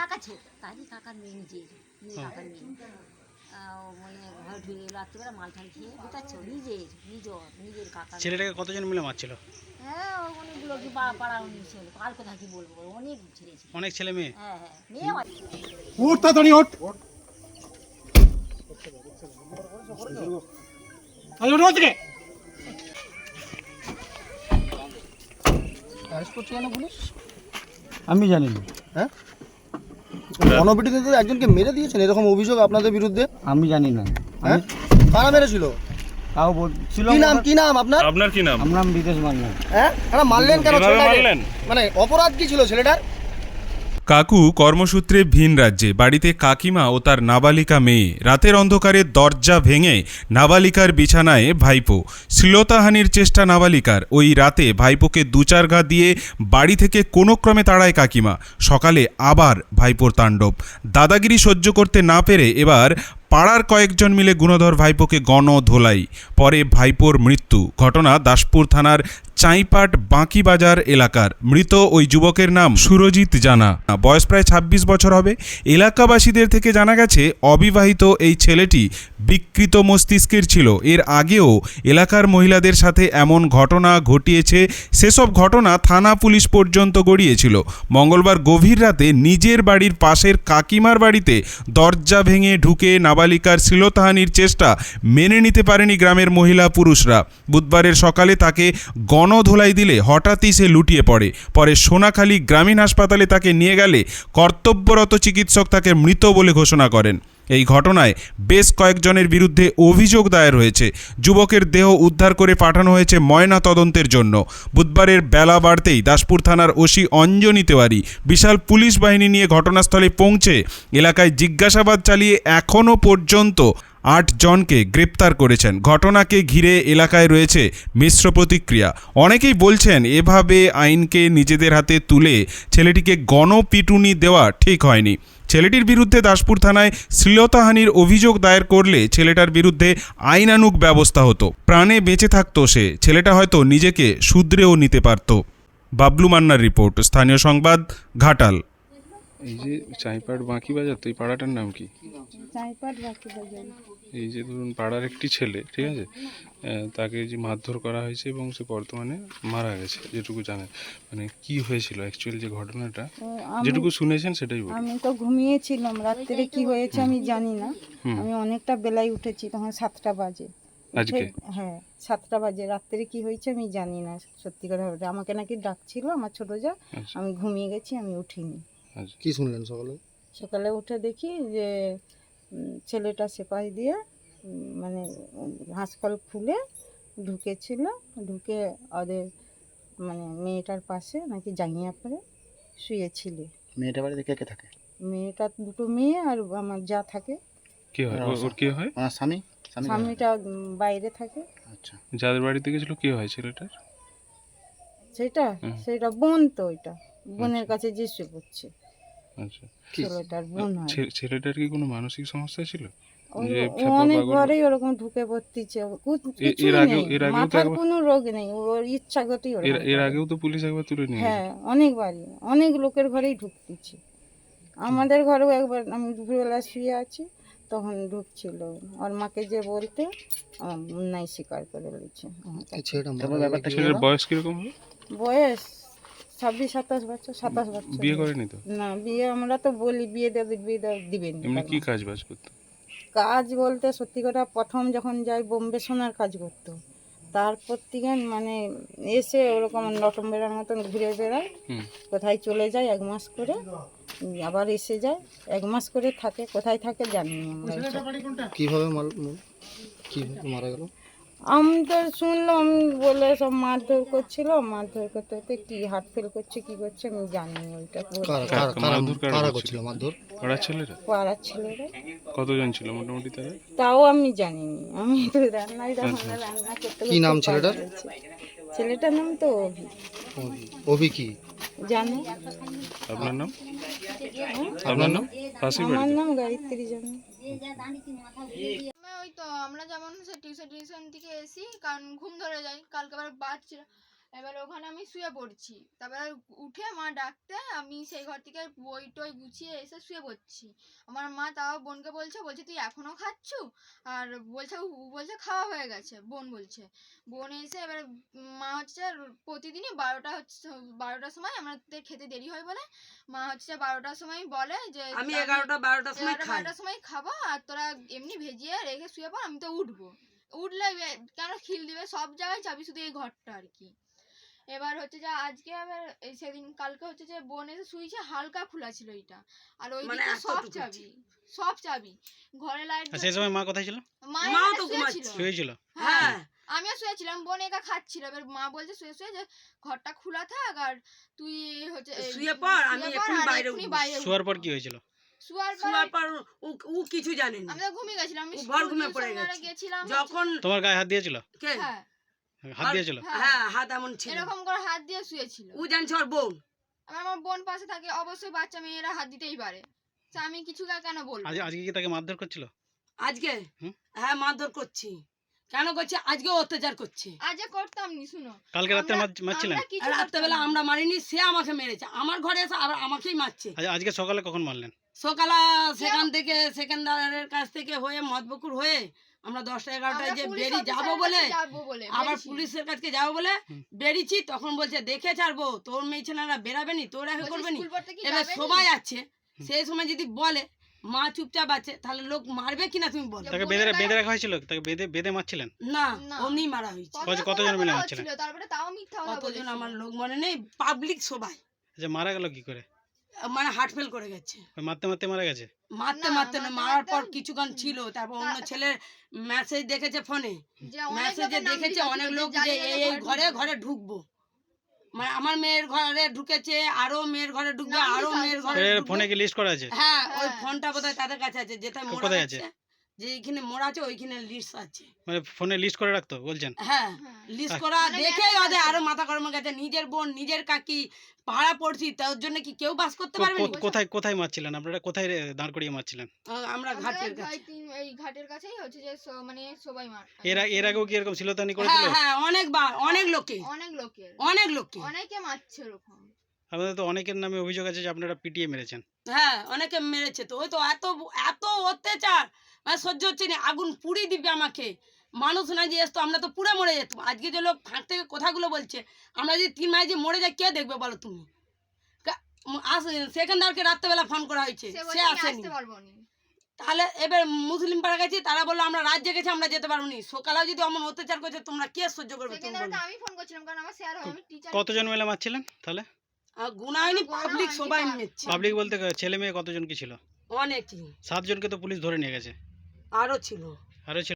কাকা ছিল। তারই কাকার মেয়ে নিজের নিজের কাকার মেয়ে। মানে ঘর ঢুকে এলো রাত্রিবেলা মাল ঠাল খেয়ে ঢুকাচ্ছ নিজের নিজর নিজের কাকার মেয়ে। ছেলেটাকে কতজন মিলে মারছিল? হ্যাঁ ও অনেকগুলো কি পাড়া পাড়া ছিল আর কোথা কি বলব অনেক ছেলে ছিল। অনেক ছেলে মেয়ে? হ্যাঁ হ্যাঁ মেয়ে উঠ তাড়াতাড়ি ওঠ। আরে ওঠ থেকে আমি জানি না। হ্যাঁ? গণপিটুতে তো একজনকে মেরে দিয়েছেন? এরকম অভিযোগ আপনাদের বিরুদ্ধে? আমি জানি না। হ্যাঁ? কারা মেরেছিল? তাও বলছিল কি নাম কি নাম আপনার? আপনার কি নাম? আমরা বিদেশ মান্না। হ্যাঁ? মারলেন কেন ছেলেটাকে? মারলেন? মানে অপরাধ কি ছিল ছেলেটার? কাকু কর্মসূত্রে ভিন রাজ্যে। বাড়িতে কাকিমা ও তার নাবালিকা মেয়ে। রাতের অন্ধকারে দরজা ভেঙে নাবালিকার বিছানায় ভাইপো। শ্লীলতাহানির চেষ্টা নাবালিকার। ওই রাতে ভাইপোকে দু চার ঘা দিয়ে বাড়ি থেকে কোনো ক্রমে তাড়ায় কাকিমা। সকালে আবার ভাইপোর তাণ্ডব। দাদাগিরি সহ্য করতে না পেরে এবার পাড়ার কয়েকজন মিলে গুণধর ভাইপোকে গণ ধোলাই পরে ভাইপোর মৃত্যু। ঘটনা দাসপুর থানার চাইপাট বাঁকি বাজার এলাকার। মৃত ওই যুবকের নাম সুরজিৎ জানা। বয়স প্রায় ২৬ বছর হবে। এলাকাবাসীদের থেকে জানা গেছে, অবিবাহিত এই ছেলেটি বিকৃত মস্তিষ্কের ছিল। এর আগেও এলাকার মহিলাদের সাথে এমন ঘটনা ঘটিয়েছে। সেসব ঘটনা থানা পুলিশ পর্যন্ত গড়িয়েছিল। মঙ্গলবার গভীর রাতে নিজের বাড়ির পাশের কাকিমার বাড়িতে দরজা ভেঙে ঢুকে নাবালিকার শ্লীলতাহানির চেষ্টা মেনে নিতে পারেনি গ্রামের মহিলা পুরুষরা। বুধবারের সকালে তাকে গণধোলাই দিলে হঠাৎই সে লুটিয়ে পড়ে। পরে সোনাখালী গ্রামীণ হাসপাতালে তাকে নিয়ে গেলে কর্তব্যরত চিকিৎসক তাকে মৃত বলে ঘোষণা করেন। এই ঘটনায় বেশ কয়েকজনের বিরুদ্ধে অভিযোগ দায়ের হয়েছে। যুবকের দেহ উদ্ধার করে পাঠানো হয়েছে ময়না তদন্তের জন্য। বুধবারের বেলা বাড়তেই দাসপুর থানার ওসি অঞ্জনী তেওয়ারি বিশাল পুলিশ বাহিনী নিয়ে ঘটনাস্থলে পৌঁছে এলাকায় জিজ্ঞাসাবাদ চালিয়ে এখনও পর্যন্ত আট জনকে গ্রেপ্তার করেছেন। ঘটনাকে ঘিরে এলাকায় রয়েছে মিশ্র প্রতিক্রিয়া। অনেকেই বলছেন, এভাবে আইনকে নিজেদের হাতে তুলে ছেলেটিকে গণপিটুনি দেওয়া ঠিক হয়নি। ছেলেটির বিরুদ্ধে দাসপুর থানায় শ্লীলতাহানির অভিযোগ দায়ের করলে ছেলেটার বিরুদ্ধে আইনানুক ব্যবস্থা হতো। প্রাণে বেঁচে থাকতো সে। ছেলেটা হয়তো নিজেকে শুধরেও নিতে পারত। বাবলু মান্নার রিপোর্ট স্থানীয় সংবাদ ঘাটাল। এই যে চাইপাট বাঁকি বাজার তো এই পাড়াটার নাম কি? চাইপাট বাঁকি বাজার এই যে ধরুন পাড়ার একটি ছেলে ঠিক আছে? তাকে যে মারধর করা হয়েছে এবং সে বর্তমানে মারা গেছে যেটুকু জানেন। মানে কি হয়েছিল? অ্যাকচুয়ালি যে ঘটনাটা আমি যেটুকু শুনেছেন সেটাই বলুন। আমি তো ঘুমিয়েছিলাম। রাত্রে কি হয়েছে আমি জানি না। আমি অনেকটা বেলায় উঠেছি তখন সাতটা বাজে। আজকে? হ্যাঁ সাতটা বাজে। রাত্রে কি হয়েছে আমি জানি না সত্যি কথা বলতে। আমাকে নাকি ডাকছিল আমার ছোট যা। আচ্ছা। আমি ঘুমিয়ে গেছি আমি উঠিনি। আচ্ছা। কি শুনলেন সকালে? সকালে উঠে দেখি যে ছেলেটা সেপাই দিয়ে মানে হাঁসকল খুলে ঢুকেছিল। ঢুকে ওদের মানে মেয়েটার পাশে নাকি জাঙ্গিয়া পরে শুয়েছিল। মেয়েটা বাড়িতে কে কে থাকে? মেয়েটার দুটো মেয়ে আর আমার যা থাকে। কি হয়? ওর- কি হয়? আমার স্বামী? স্বামীটা বাইরে থাকে। আচ্ছা। যাদের বাড়িতে গেছিল কি হয় ছেলেটার? সেটা? সেটা বোন তো ওইটা। বোনের কাছে যে শুয়ে পড়ছে আচ্ছা। ছেলেটার বোন হয়। ছেলেটার কি কোনো মানসিক সমস্যা ছিল? ওই- যে ও ফেপা অনেক ওরকম ঢুকে পড়তিছে কু- এ- কিছুই এর আগেও- এর আগেও মাথার কোনো রোগ নেই। ওর ইচ্ছাগতই এর ওরকম এর করে। আগেও তো পুলিশ একবার তুলে নিয়ে হ্যাঁ অনেকবারই। অনেক লোকের ঘরেই ঢুকতিছে আমাদের ঘরেও একবার আমি দুপুরবেলা শুয়ে আছি তখন ঢুকছিল। ওর মাকে যে বলতে নাই স্বীকার করে বলেছে। বয়স কীরকম বয়স ছাব্বিশ সাতাশ বছর সাতাশ বছর বিয়ে করেনি তো? না বিয়ে আমরা তো বলি বিয়ে দেবে বিয়ে দেবে দিবেন এমনি কি কাজ বাজ করতো? কাজ বলতে সত্যি কথা প্রথম যখন যাই বোম্বে সোনার কাজ করতো তারপর থেকে মানে এসে ওরকম নটম বেড়ার মতন ঘুরে বেড়ায় কোথায় চলে যায় এক মাস করে আবার এসে যায় এক মাস করে থাকে কোথায় থাকে জানি না আমরা কীভাবে মারা গেল? আমি তো শুনলাম বলে সব মারধর করছিল মারধর করতে করতে কি হাত ফেল করছে কি করছে আমি জানি ওইটা কারা করছিল? মারধর? পাড়ার ছেলেরা? পাড়ার ছেলেরা। কতজন ছিল মোটামুটি তারা তাও আমি জানি না আমি তো রান্নাই রান্না রান্না করতে কি নাম ছেলেটার? ছেলেটার নাম তো অভি। অভি। অভি কি? জানো। আপনার নাম? আপনার নাম? আমার নাম গায়ত্রী জানো। আমরা যেমন টিউশন টিউশন থেকে এসি কারণ ঘুম ধরে যায় কালকে আবার বাড়ছিল এবার ওখানে আমি শুয়ে পড়ছি। তারপরে উঠে মা ডাকতে আমি সেই ঘর থেকে বই টই গুছিয়ে এসে শুয়ে পড়ছি। আমার মা তাও বোনকে বলছে বলছে তুই এখনও খাচ্ছু? আর বলছে বলছে খাওয়া হয়ে গেছে। বোন বলছে। বোন এসে এবার মা হচ্ছে প্রতিদিনই বারোটা হচ্ছে বারোটার সময় আমাদের খেতে দেরি হয় বলে। মা হচ্ছে বারোটার সময় বলে যে আমি এগারোটা বারোটার সময় বারোটার সময় খাব আর তোরা এমনি ভেজিয়ে রেখে শুয়ে পড় আমি তো উঠবো। উঠলে কেন খিল দিবে? সব জায়গায় চাবি শুধু এই ঘরটা আর কি। এবার হচ্ছে যে আজকে আবার এই সেদিন কালকে হচ্ছে যে বোন এসে শুয়েছে হালকা খোলা ছিল এটা আর ওই মানে দিকে সব চাবি সব চাবি। ঘরে লাইট আর সেই সময় মা কোথায় ছিল? মা তো শুয়েছিল। ঘুমাচ্ছে। শুয়েছিল। হ্যাঁ হ্যাঁ। আমিও শুয়েছিলাম বোন একা খাচ্ছিল। এবার মা বলছে শুয়ে শুয়ে যে ঘরটা খোলা থাক আর তুই হচ্ছে শুয়ে পড়, আমি আর বাইরে শোয়ার পর কি হয়েছিল? শুয়ার শোয়ার পর ও- কিছু জানেনি। আমি তো ঘুমিয়ে গেছিলাম আমি ভর ঘুমিয়ে পড়ে। গেছিলাম যখন তোমার গায়ে হাত দিয়েছিল? কে? হ্যাঁ। হাত দিয়েছিল? হ্যাঁ। হ্যাঁ হাত এমন ছিল। এরকম করে হাত দিয়ে শুয়েছিল। ও জানছে ওর বোন? আমার আমার বোন পাশে থাকে অবশ্যই বাচ্চা মেয়েরা হাত দিতেই পারে। তা আমি কিছু কেন বলব? আজ আজকে কি তাকে মারধর করছিল? আজকে? হ্যাঁ মারধর করছি। কেন করছে? আজকে অত্যাচার করছে। আজ করতাম নি শুনো। কালকে রাত্রে আমরা- মারছিলেন? রাত্রেবেলা না। আমরা মারিনি সে আমাকে মেরেছে। আমার ঘরে এসে আবার আমাকেই মারছে। আজকে সকালে কখন মারলেন? সকালা সেখান থেকে সেকেন্দারের কাছ থেকে হয়ে মদবকুর হয়ে আমরা দশটা এগারোটায় যে বেরিয়ে যাব বলে আবার পুলিশের কাছে যাব বলে। বেরিয়েছি তখন বলছে দেখে ছাড়বো তোর মেয়ে ছেলেরা বেরাবে নি তোরা বলছি, করবে নি। স্কুল পড়তে কি এবার সবাই আছে সেই সময় যদি বলে মা চুপচাপ আছে তাহলে লোক মারবে কিনা তুমি বলো? তাকে বেঁধে বেঁধে রাখা হয়েছিল? তাকে বেঁধে বেঁধে মারছিলেন? না। অমনি মারা হয়েছে। কতজন মিলে? হচ্ছিল, তারপরে তাও মিথ্যা কতজন আমার লোক মনে নেই পাবলিক সবাই। আচ্ছা মারা গেল কি করে? মানে হার্ট ফেল করে গেছে। মারতে মারতে মারা গেছে? মারতে মারতে না মারার পর কিছুক্ষণ ছিল তারপর অন্য ছেলের মেসেজ দেখেছে ফোনে যে মেসেজে দেখেছে অনেক লোক যে এই এই ঘরে ঘরে ঢুকবো। মানে আমার মেয়ের ঘরে ঢুকেছে আরও মেয়ের ঘরে ঢুকবে আরও মেয়ের ঘরে ফোনে কি লিস্ট করা আছে? হ্যাঁ ওই হ্যাঁ। ফোনটা বোধহয় তাদের কাছে আছে যেটা মোড়া আছে? যে এইখানে মোড়া আছে ওইখানে লিস্ট আছে। মানে ফোনে লিস্ট করে রাখতো বলছেন? হ্যাঁ। লিস্ট আচ্ছা। করা মানে দেখেই ওদের আরও মাথা গরম গেছে নিজের বোন নিজের কাকি পাড়া পড়ছি তার জন্য কি কেউ বাস করতে পারবে কোথায় কোথায় মারছিলেন? আপনারা কোথায় দাঁড় করিয়ে মারছিলেন? আমরা ঘাটের কাছে। এই ঘাটের কাছেই হচ্ছে যে মানে সবাই মার এর এর আগেও কি এরকম শিলতানি করেছিল? হ্যাঁ হ্যাঁ অনেকবার অনেক লোকে। অনেক লোকের। অনেক লোকে। অনেকে মারছে ওরকম। আপনাদের তো অনেকের নামে অভিযোগ আছে যে আপনারা পিটিয়ে মেরেছেন। হ্যাঁ অনেকে মেরেছে তো ওই তো এত এত অত্যাচার। মানে সহ্য হচ্ছে না। আগুন পুড়ি দিবে আমাকে। মানুষ না যে এসতো আমরা তো পুরো মরে যেতাম। আজকে যে লোক ফাঁক থেকে কথাগুলো বলছে আমরা যদি তিন মাস যে মরে যাই কে দেখবে বলো তুমি? সেখানদারকে রাত্রেবেলা ফোন করা হয়েছে। সে আসেনি। আসতে তাহলে এবার মুসলিম পাড়া গেছি তারা বলল আমরা রাজ্যে গেছি আমরা যেতে পারব নি। সকালেও যদি অমন অত্যাচার করছে তোমরা কে সহ্য করবে তুমি সেকেন্ড বলো? আমি ফোন করছিলাম কারণ আমার স্যার হয় আমি টিচার কতজন মিলে মারছিলেন তাহলে? আর গুণা হয়নি পাবলিক সবাই পাবলিক। মেরছে। পাবলিক বলতে ছেলে মেয়ে কতজন কি ছিল? অনেকই। সাতজনকে তো পুলিশ ধরে নিয়ে গেছে। আরও ছিল। আরও ছিল।